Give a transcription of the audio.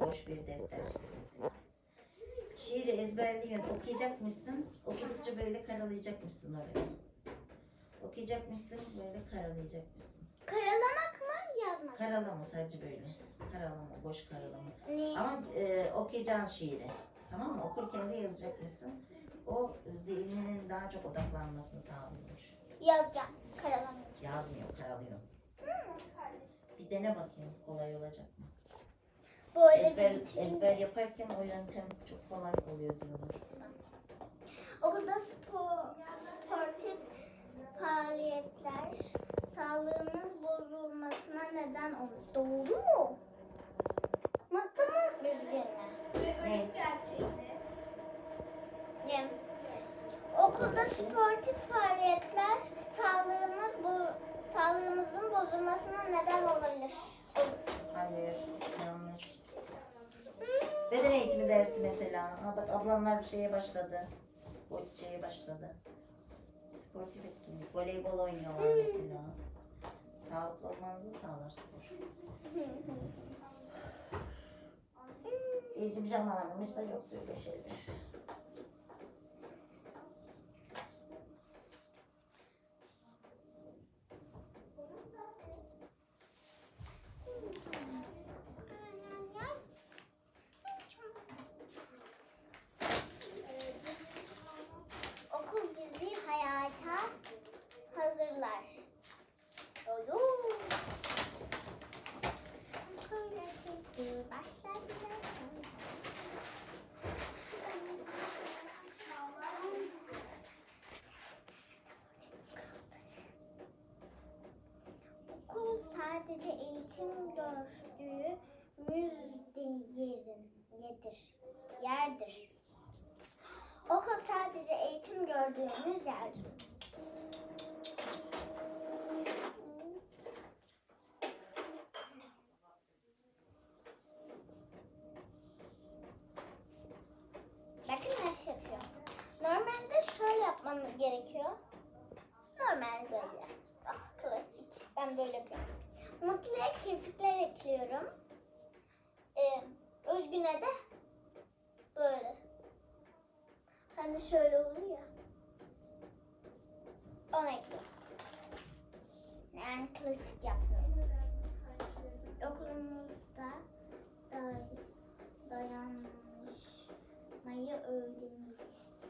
Boş bir defter. mesela. Şiiri ezberliyorsun, okuyacakmışsın. Okudukça böyle karalayacakmışsın orayı. Okuyacakmışsın, böyle karalayacakmışsın. Karalamak mı yazmak? Karalama sadece böyle. Karalama, boş karalama. ne? Ama e, okuyacağın şiiri. Tamam mı? Okurken de yazacakmışsın. O zihninin daha çok odaklanmasını sağlıyormuş. Yazacağım. Karalamak. Yazmıyor, karalıyor. Bir dene bakayım kolay olacak mı? Böyle Ezber, ezber yaparken o yöntem çok kolay oluyor diyorlar. Okulda spor, sportif faaliyetler sağlığımız bozulmasına neden olur. Doğru mu? Mutlu mu üzgünler? Ne? Ne? Okulda sportif faaliyetler sağlığımız bu sağlığımızın bozulmasına neden olabilir. Olur. Hayır, eğitimi dersi mesela. Ha bak ablamlar şeye başladı. O şeye başladı. Sportif etkinlik. Voleybol oynuyorlar mesela. Sağlıklı olmanızı sağlar spor. Bizim zamanımızda yok böyle şeyler. Okul bizi hayata hazırlar. Oyu. Okula çıktı, başlar Okul sadece eğitim gördüğümüz yerin, yedir, yerdir. Okul sadece eğitim gördüğümüz yerdir. Bakın nasıl yapıyorum. Normalde şöyle yapmamız gerekiyor. Normal böyle. Ah klasik. Ben böyle yapıyorum. Mutlu'ya kirpikler ekliyorum. Ee, Özgün'e de böyle. Hani şöyle olur ya. Onu ekliyorum. Yani klasik yapıyorum. Okulumuzda day dayanmayı öğreniriz.